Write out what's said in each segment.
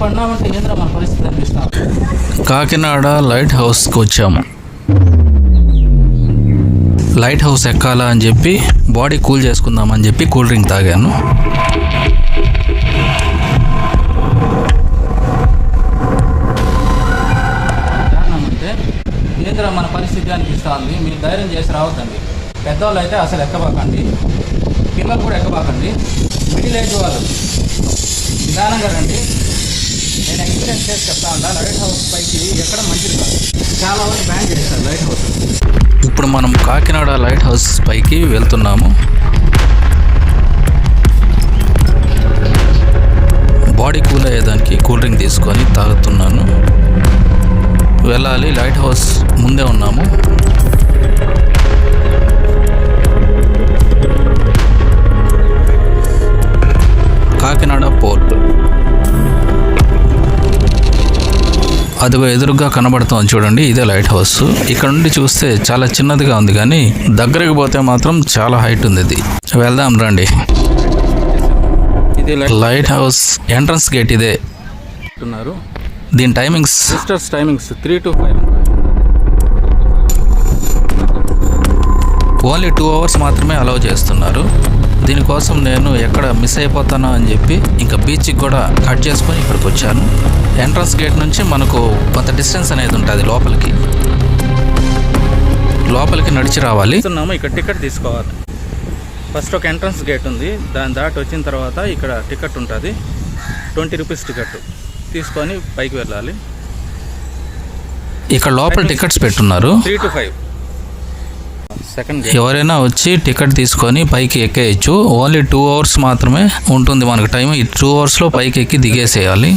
పడినామంటే ఏంద్రా మన పరిస్థితి అనిపిస్తాం కాకినాడ లైట్ హౌస్కి వచ్చాము. లైట్ హౌస్ ఎక్కాలా అని చెప్పి బాడీ కూల్ చేసుకుందామని చెప్పి కూల్ డ్రింక్ తాగాను. కారణం అంటే ఏంద్రా మన పరిస్థితి అనిపిస్తుంది మీరు ధైర్యం చేసి రావద్దండి. పెద్దవాళ్ళు అయితే అసలు ఎక్కబాకండి. పిల్లలు కూడా ఎక్కబాకండి. మిడిల్ ఏజ్ వాళ్ళు. నిదానంగా రండి. నేను ఎక్స్పీరియన్స్ చేసి చెప్తా ఉంటా లైట్ హౌస్ పైకి ఎక్కడ మంచిది కాదు. చాలా వరకు బ్యాన్ చేశారు లైట్ హౌస్ ఇప్పుడు మనం కాకినాడ లైట్ హౌస్ పైకి వెళ్తున్నాము. బాడీ కూల్ అయ్యేదానికి కూల్ డ్రింక్ తీసుకొని తాగుతున్నాను. వెళ్ళాలి లైట్ హౌస్ ముందే ఉన్నాము. కాకినాడ పోర్ట్. అదిగో ఎదురుగా కనబడుతోంది చూడండి ఇదే లైట్ హౌస్. ఇక్కడ నుండి చూస్తే చాలా చిన్నదిగా ఉంది కానీ దగ్గరికి పోతే మాత్రం చాలా హైట్ ఉంది ఇది. వెళ్దాం రండి. ఇది లైట్ హౌస్ ఎంట్రన్స్ గేట్ ఇదే. ఉన్నారు దీని timings? Sisters timings three to five. Only two hours మాత్రమే అలౌ చేస్తున్నారు. దీనికోసం నేను ఎక్కడ మిస్ అయిపోతానో అని చెప్పి ఇంకా బీచ్కి కూడా కట్ చేసుకొని ఇక్కడికి వచ్చాను. ఎంట్రన్స్ గేట్ నుంచి మనకు కొంత డిస్టెన్స్ అనేది ఉంటుంది లోపలికి. లోపలికి నడిచి రావాలి. చూస్తున్నాము ఇక్కడ టికెట్ తీసుకోవాలి. ఫస్ట్ ఒక ఎంట్రన్స్ గేట్ ఉంది. దాని దాటి వచ్చిన తర్వాత ఇక్కడ టికెట్ ఉంటుంది. Twenty rupees ticket. తీసుకొని పైకి వెళ్ళాలి. ఇక్కడ లోపల టికెట్స్ పెట్టున్నారు. Three to five. ఎవరైనా వచ్చి టికెట్ తీసుకొని పైకి ఎక్కేయచ్చు. ఓన్లీ టూ అవర్స్ మాత్రమే ఉంటుంది మనకు టైం ఈ టూ అవర్స్లో పైకి ఎక్కి దిగేసేయాలి.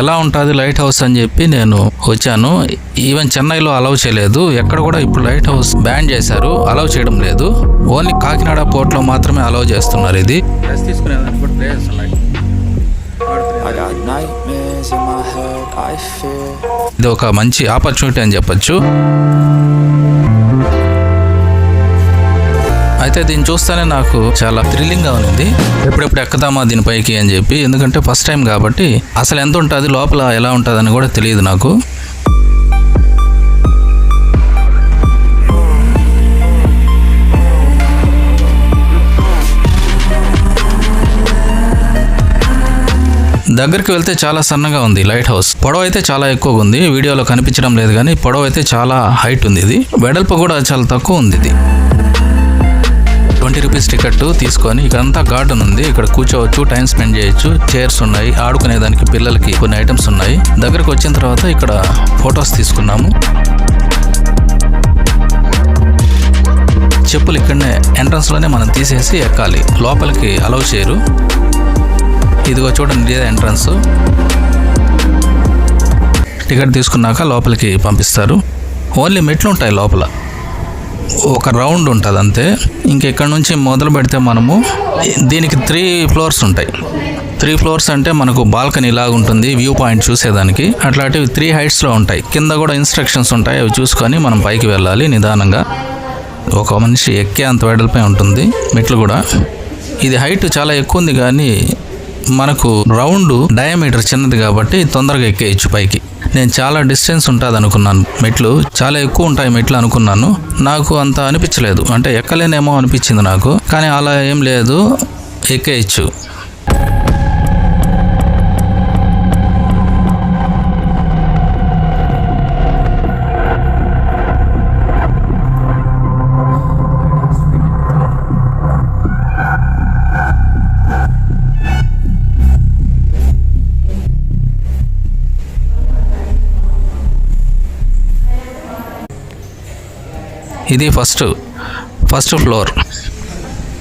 ఎలా ఉంటుంది లైట్ హౌస్ అని చెప్పి నేను వచ్చాను. ఈవెన్ చెన్నైలో అలౌ చేయలేదు. ఎక్కడ కూడా ఇప్పుడు లైట్ హౌస్ బ్యాన్ చేశారు. అలౌ చేయడం లేదు. ఓన్లీ కాకినాడ పోర్ట్లో మాత్రమే అలౌ చేస్తున్నారు ఇది. డ్రెస్ ఇది ఒక మంచి ఆపర్చునిటీ అని చెప్పొచ్చు. అయితే దీన్ని చూస్తేనే నాకు చాలా థ్రిల్లింగ్గా ఉంది ఎప్పుడెప్పుడు ఎక్కుదామా దీనిపైకి అని చెప్పి ఎందుకంటే ఫస్ట్ టైం కాబట్టి అసలు ఎంత ఉంటుంది లోపల ఎలా ఉంటుందని కూడా తెలియదు నాకు. దగ్గరికి వెళ్తే చాలా సన్నగా ఉంది లైట్ హౌస్. పొడవు అయితే చాలా ఎక్కువగా ఉంది. వీడియోలో కనిపించడం లేదు కానీ పొడవు అయితే చాలా హైట్ ఉంది ఇది. వెడల్పు కూడా చాలా తక్కువ ఉంది ఇది. ట్వంటీ రూపీస్ టికెట్ తీసుకొని ఇక్కడంతా గార్డెన్ ఉంది. ఇక్కడ కూర్చోవచ్చు టైం స్పెండ్ చేయొచ్చు. చైర్స్ ఉన్నాయి. ఆడుకునేదానికి పిల్లలకి కొన్ని ఐటమ్స్ ఉన్నాయి. దగ్గరకు వచ్చిన తర్వాత ఇక్కడ ఫొటోస్ తీసుకున్నాము. చెప్పులు ఇక్కడనే ఎంట్రన్స్లోనే మనం తీసేసి ఎక్కాలి. లోపలికి అలౌ చేయరు. ఇదిగో చూడండి ఇదే ఎంట్రన్స్ టికెట్ తీసుకున్నాక లోపలికి పంపిస్తారు. ఓన్లీ మెట్లు ఉంటాయి లోపల. ఒక రౌండ్ ఉంటుంది అంతే. ఇంకెక్కడ నుంచి మొదలు పెడితే మనము దీనికి త్రీ ఫ్లోర్స్ ఉంటాయి. త్రీ ఫ్లోర్స్ అంటే మనకు బాల్కనీ లాగా ఉంటుంది వ్యూ పాయింట్ చూసేదానికి. అట్లాంటివి త్రీ హైట్స్లో ఉంటాయి. కింద కూడా ఇన్స్ట్రక్షన్స్ ఉంటాయి అవి చూసుకొని మనం పైకి వెళ్ళాలి నిదానంగా. ఒక మనిషి ఎక్కే అంత వెడల్పై ఉంటుంది మెట్లు కూడా. ఇది హైట్ చాలా ఎక్కువ ఉంది కానీ మనకు రౌండ్ డయామీటర్ చిన్నది కాబట్టి తొందరగా ఎక్కేయచ్చు పైకి. నేను చాలా డిస్టెన్స్ ఉంటుంది అనుకున్నాను మెట్లు చాలా ఎక్కువ ఉంటాయి మెట్లు అనుకున్నాను. నాకు అంత అనిపించలేదు. అంటే ఎక్కలేనేమో అనిపించింది నాకు. కానీ అలా ఏం లేదు. ఎక్కేయచ్చు. ఇది ఫస్ట్ ఫస్ట్ ఫ్లోర్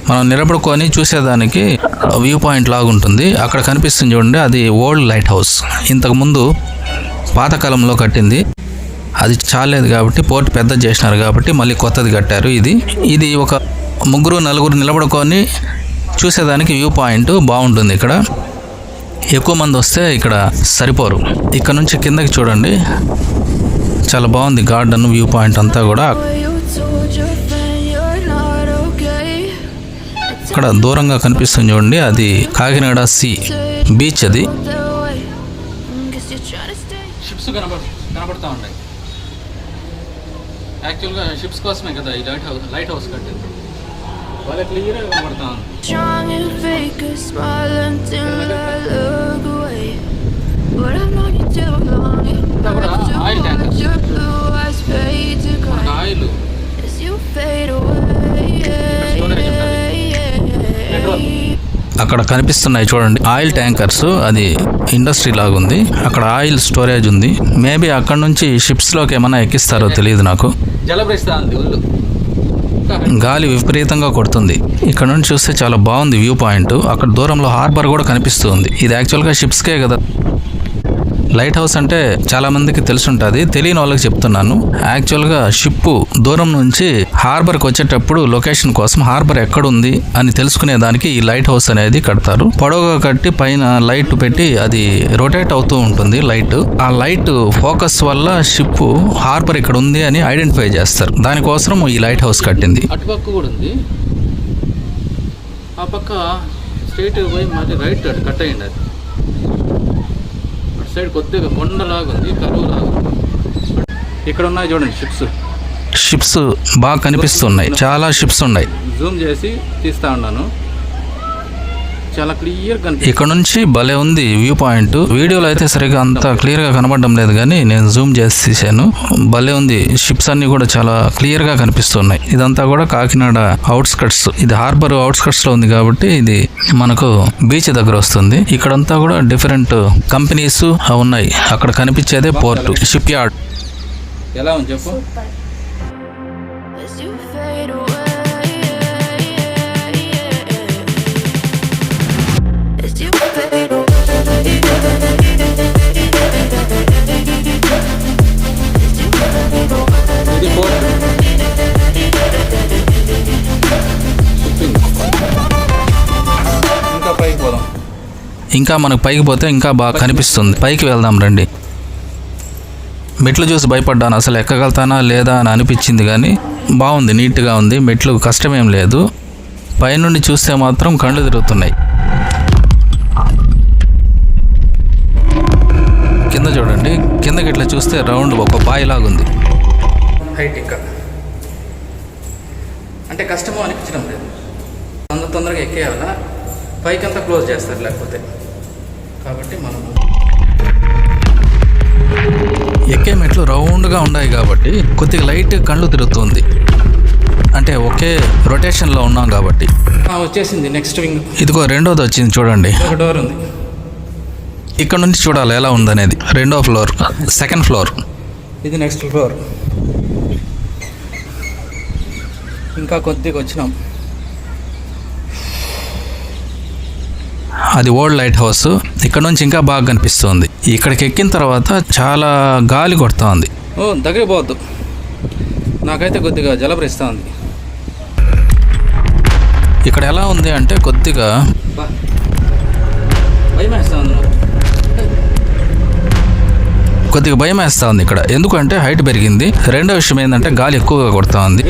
మనం నిలబడుకొని చూసేదానికి వ్యూ పాయింట్ లాగా ఉంటుంది అక్కడ కనిపిస్తుంది చూడండి అది ఓల్డ్ లైట్ హౌస్ ఇంతకుముందు పాతకాలంలో కట్టింది. అది చాలేదు కాబట్టి పోర్ట్ పెద్ద చేసినారు కాబట్టి మళ్ళీ కొత్తది కట్టారు ఇది. ఇది ఒక ముగ్గురు నలుగురు నిలబడుకొని చూసేదానికి వ్యూ పాయింట్ బాగుంటుంది ఇక్కడ. ఎక్కువ మంది వస్తే ఇక్కడ సరిపోరు. ఇక్కడ నుంచి కిందకి చూడండి. చాలా బాగుంది గార్డెన్ వ్యూ పాయింట్ అంతా కూడా. అక్కడ దూరంగా కనిపిస్తుంది చూడండి. అది కాకినాడ సీ బీచ్ అది. షిప్స్ కనబడ కనబడతా యాక్చువల్గా షిప్స్ కోసమే కదా ఈ లైట్ హౌస్ లైట్ హౌస్ కట్టింది. వాళ్ళ క్లియర్గా కనబడతా ఉంది. Strong and fake అక్కడ కనిపిస్తున్నాయి చూడండి. ఆయిల్ ట్యాంకర్స్ అది ఇండస్ట్రీ లాగుంది అక్కడ ఆయిల్ స్టోరేజ్ ఉంది. మేబీ అక్కడ నుంచి షిప్స్లోకి ఏమైనా ఎక్కిస్తారో తెలియదు నాకు. గాలి విపరీతంగా కొడుతుంది. ఇక్కడ నుంచి చూస్తే చాలా బాగుంది వ్యూ పాయింట్. అక్కడ దూరంలో హార్బర్ కూడా కనిపిస్తుంది. ఇది యాక్చువల్గా షిప్స్కే కదా. లైట్ హౌస్ అంటే చాలా మందికి తెలుసుంటుంది. తెలియని వాళ్ళకి చెప్తున్నాను. యాక్చువల్గా షిప్ దూరం నుంచి హార్బర్కి వచ్చేటప్పుడు లొకేషన్ కోసం హార్బర్ ఎక్కడ ఉంది అని తెలుసుకునే దానికి ఈ లైట్ హౌస్ అనేది కడతారు. పొడవుగా కట్టి పైన లైట్ పెట్టి అది రొటేట్ అవుతూ ఉంటుంది లైట్. ఆ లైట్ ఫోకస్ వల్ల షిప్ హార్బర్ ఇక్కడ ఉంది అని ఐడెంటిఫై చేస్తారు. దానికోసం ఈ లైట్ హౌస్ కట్టింది. అటుపక్క కూడా ఉంది. ఆ పక్క స్ట్రైట్ పోయి మరి రైట్ కట్ అయ్యింది అది. సైడ్ కొద్దిగా కొండలాగా ఉంది కరువులాగా ఇక్కడ ఉన్నాయి చూడండి షిప్స్. షిప్స్ బాగా కనిపిస్తున్నాయి. చాలా షిప్స్ ఉన్నాయి. జూమ్ చేసి తీస్తా ఉన్నాను. చాలా క్లియర్ ఇక్కడ నుంచి భలే ఉంది వ్యూ పాయింట్. వీడియోలో అయితే సరిగా అంత క్లియర్గా కనబడడం లేదు కానీ నేను జూమ్ చేసి తీసాను భలే ఉంది. షిప్స్ అన్ని కూడా చాలా క్లియర్గా కనిపిస్తున్నాయి. ఇదంతా కూడా కాకినాడ అవుట్స్కట్స్ ఇది హార్బర్ అవుట్స్కట్స్లో ఉంది కాబట్టి ఇది మనకు బీచ్ దగ్గర వస్తుంది. ఇక్కడంతా కూడా డిఫరెంట్ కంపెనీస్ ఉన్నాయి. అక్కడ కనిపించేదే పోర్ట్ షిప్ యార్డ్ ఎలా ఉంది చెప్పు? ఇది ఇంకా పైకి పోదాం ఇంకా మనకు పైకి పోతే ఇంకా బాగా కనిపిస్తుంది. పైకి వెళ్దాం రండి. మెట్లు చూసి భయపడ్డాను. అసలు ఎక్కగలుగుతానా లేదా అని అనిపించింది కానీ బాగుంది నీట్గా ఉంది. మెట్లు కష్టమేం లేదు. పైనుండి చూస్తే మాత్రం కళ్ళు తిరుగుతున్నాయి. కింద చూడండి. కిందకి ఇట్లా చూస్తే రౌండ్ ఒక బాయిలాగుంది. హైట్ ఇంకా. అంటే కష్టమో అనిపించడం లేదు. తొందర తొందరగా ఎక్కేయాలా? పైకి అంతా క్లోజ్ చేస్తారు లేకపోతే. కాబట్టి మనము ఎక్కే మెట్లు రౌండ్గా ఉన్నాయి కాబట్టి కొద్దిగా లైట్ కళ్ళు తిరుగుతుంది. అంటే ఒకే రొటేషన్లో ఉన్నాం కాబట్టి. వచ్చేసింది. Next wing. ఇదిగో రెండోది వచ్చింది చూడండి. ఒక డోర్ ఉంది. ఇక్కడ నుంచి చూడాలి ఎలా ఉందనేది. రెండో ఫ్లోర్ సెకండ్ ఫ్లోర్. ఇది నెక్స్ట్ ఫ్లోర్. ఇంకా కొద్దిగా వచ్చినాం. అది ఓల్డ్ లైట్ హౌస్. ఇక్కడ నుంచి ఇంకా బాగా కనిపిస్తుంది. ఇక్కడికి ఎక్కిన తర్వాత చాలా గాలి కొడతా ఉంది ఓ దగ్గర పోవద్దు. నాకైతే కొద్దిగా జలభరిస్తూ ఉంది ఇక్కడ ఎలా ఉంది అంటే కొద్దిగా బా. భయం వేస్తూ ఉంది నాకు. కొద్దిగా భయం వేస్తా ఉంది ఇక్కడ. ఎందుకంటే హైట్ పెరిగింది. రెండో విషయం ఏంటంటే గాలి ఎక్కువగా కొడతా ఉంది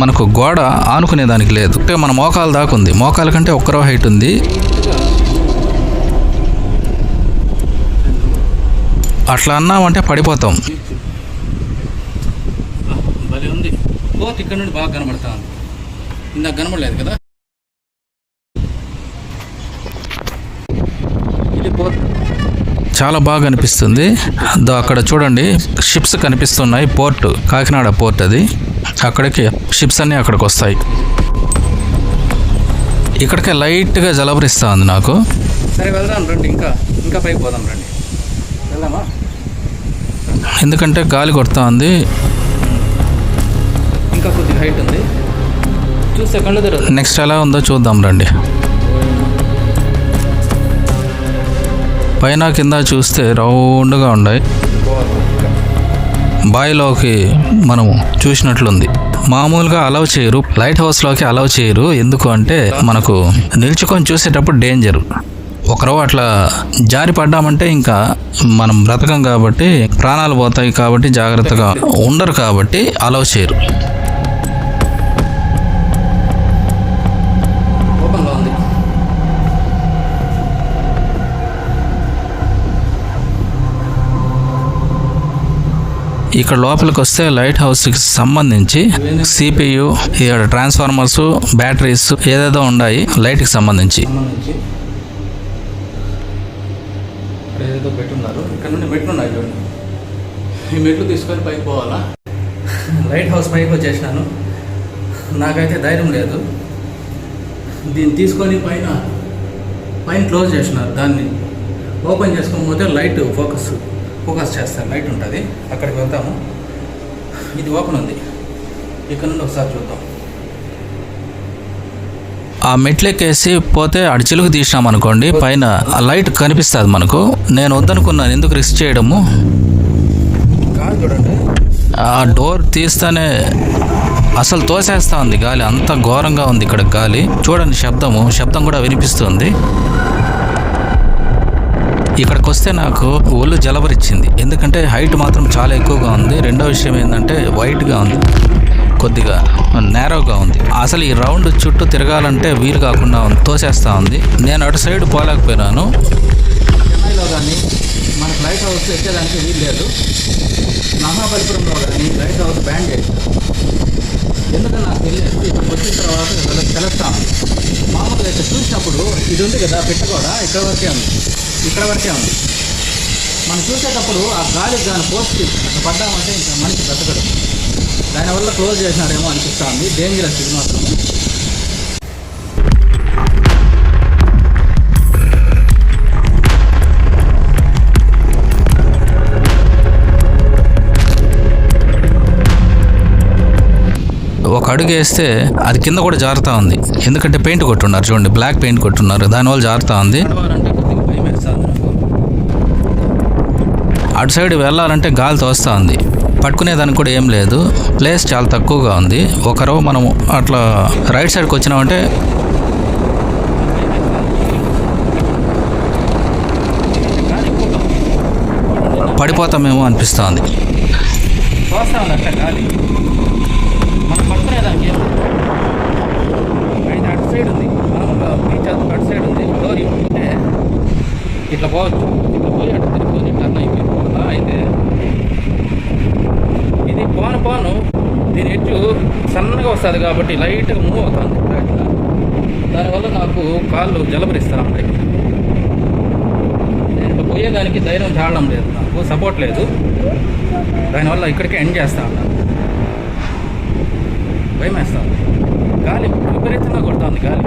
మనకు గోడ ఆనుకునే దానికి లేదు. అంటే మన మోకాల దాకా ఉంది. మోకాల కంటే ఒక్కరో హైట్ ఉంది. అట్లా అన్నామంటే పడిపోతాం. భలే ఉంది. ఇక్కడ నుండి బాగా కనబడతా ఉంది ఇందాక కనబడలేదు కదా ఇది పోత్ చాలా బాగా అనిపిస్తుంది. దో అక్కడ చూడండి షిప్స్ కనిపిస్తున్నాయి పోర్ట్ కాకినాడ పోర్ట్ అది. అక్కడికి షిప్స్ అన్నీ అక్కడికి వస్తాయి ఇక్కడికే లైట్గా జలబరిస్తా ఉంది నాకు. సరే వెళ్దాం రండి ఇంకా ఇంకా పైకి పోదాం రండి. వెళ్దామా? ఎందుకంటే గాలి కొడతా ఉంది. ఇంకా కొద్దిగా హైట్ ఉంది. చూస్తే కళ్ళు నెక్స్ట్ ఎలా ఉందో చూద్దాం రండి. పైన కింద చూస్తే రౌండ్గా ఉన్నాయి. బాయిలోకి మనము చూసినట్లుంది. మామూలుగా అలౌ చేయరు. లైట్ హౌస్లోకి అలౌ చేయరు. ఎందుకు అంటే మనకు నిల్చుకొని చూసేటప్పుడు డేంజర్. ఒకరో అట్లా జారి పడ్డామంటే ఇంకా మనం బ్రతకం కాబట్టి ప్రాణాలు పోతాయి కాబట్టి జాగ్రత్తగా ఉండరు కాబట్టి అలౌ చేయరు. ఇక్కడ లోపలికి వస్తే లైట్ హౌస్కి సంబంధించి సిపియు ఇక్కడ ట్రాన్స్ఫార్మర్స్ బ్యాటరీస్ ఏదేదో ఉన్నాయి లైట్కి సంబంధించి. ఏదో పెట్టున్నారు. ఇక్కడ నుండి మెట్లు ఉన్నాయి చూడండి. ఈ మెట్లు తీసుకొని పైకి పోవాలా? లైట్ హౌస్ పైకి వచ్చేసినాను. నాకైతే ధైర్యం లేదు. దీన్ని తీసుకొని పైన పైన క్లోజ్ చేసినారు దాన్ని. ఓపెన్ చేసుకోకపోతే లైట్ ఫోకస్. ఫోకస్ చేస్తారు లైట్ ఉంటుంది. అక్కడికి వెళ్తాము. ఇది ఓపెన్ ఉంది. ఇక్కడ నుండి ఒకసారి చూద్దాం. ఆ మెట్లెక్కేసి పోతే అడి చిలుకు తీసినాం అనుకోండి పైన ఆ లైట్ కనిపిస్తుంది మనకు. నేను వద్దనుకున్నాను ఎందుకు రిస్క్ చేయడము? చూడండి. ఆ డోర్ తీస్తానే అసలు తోసేస్తా ఉంది గాలి అంత ఘోరంగా ఉంది ఇక్కడ గాలి. చూడండి శబ్దము శబ్దం కూడా వినిపిస్తుంది. ఇక్కడికి వస్తే నాకు ఒళ్ళు జలబరిచ్చింది ఎందుకంటే హైట్ మాత్రం చాలా ఎక్కువగా ఉంది. రెండో విషయం ఏంటంటే వైట్గా ఉంది. కొద్దిగా నేరోగా ఉంది. అసలు ఈ రౌండ్ చుట్టూ తిరగాలంటే వీలు కాకుండా ఉంది తోసేస్తా ఉంది. నేను అటు సైడ్ పోలేకపోయినాను. చెన్నైలో కానీ మనకు లైట్ హౌస్ ఎక్కేదానికి వీలు లేదు. మహాబలిపురంలో కానీ లైట్ హౌస్ బ్యాన్ చేశారు. ఎందుకంటే నాకు తెలియదు. ఇక్కడికి వచ్చిన తర్వాత తెలుస్తాను. మామూలుగా అయితే చూసినప్పుడు ఇది ఉంది కదా పెట్ట కూడా ఇక్కడ వరకే ఉంది. ఇక్కడ వరకే ఉంది. మనం చూసేటప్పుడు ఆ గాలికి దాని పోస్ట్ అట్లా పడ్డామంటే ఇంకా మనిషి బ్రతకడు. దానివల్ల క్లోజ్ చేసినారేమో అనిపిస్తుంది. డేంజరస్ ఇది మాత్రం. ఒక అడుగు వేస్తే అది కింద కూడా జారుతా ఉంది. ఎందుకంటే పెయింట్ కొట్టున్నారు చూడండి బ్లాక్ పెయింట్ కొట్టున్నారు. దానివల్ల జారుతా ఉంది నడవాలంటే కొద్దిగా భయం వేస్తుంది నాకు అటు సైడ్ వెళ్ళాలంటే గాలి తోస్తూ ఉంది పట్టుకునేదానికి కూడా ఏం లేదు. ప్లేస్ చాలా తక్కువగా ఉంది. ఒకరో మనం అట్లా రైట్ సైడ్కి వచ్చినామంటే పడిపోతామేమో అనిపిస్తుంది చూస్తా ఉంది అట్లా గాలి మనం పట్టుకునేదానికి ఏం లేదు. అయితే అటు సైడ్ ఉంది మామూలుగా బీచ్ అటు అటు సైడ్ ఉంది డోర్ ఇప్పుకుంటే ఇట్లా పోవచ్చు ఇట్లా పోయి అటు తిరుగుకొని టర్న్ అయిపోయింది అలా అయితే ఇది పోను పోను దీని ఎడ్జు కాదు కాబట్టి లైట్గా మూవ్ అవుతుంది అట్లా దానివల్ల నాకు కాళ్ళు జలబరిస్తూ ఉంటాయి నేను పోయేదానికి ధైర్యం చాలడం లేదు. నాకు సపోర్ట్ లేదు. దానివల్ల ఇక్కడికే ఎండ్ చేస్తా ఉన్నాను భయం వేస్తాను గాలి విపరీతంగా కొడుతుంది గాలి.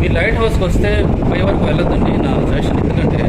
మీరు లైట్ హౌస్కి వస్తే పై వరకు వెళ్ళొద్దండి నా సజెషన్. ఎందుకంటే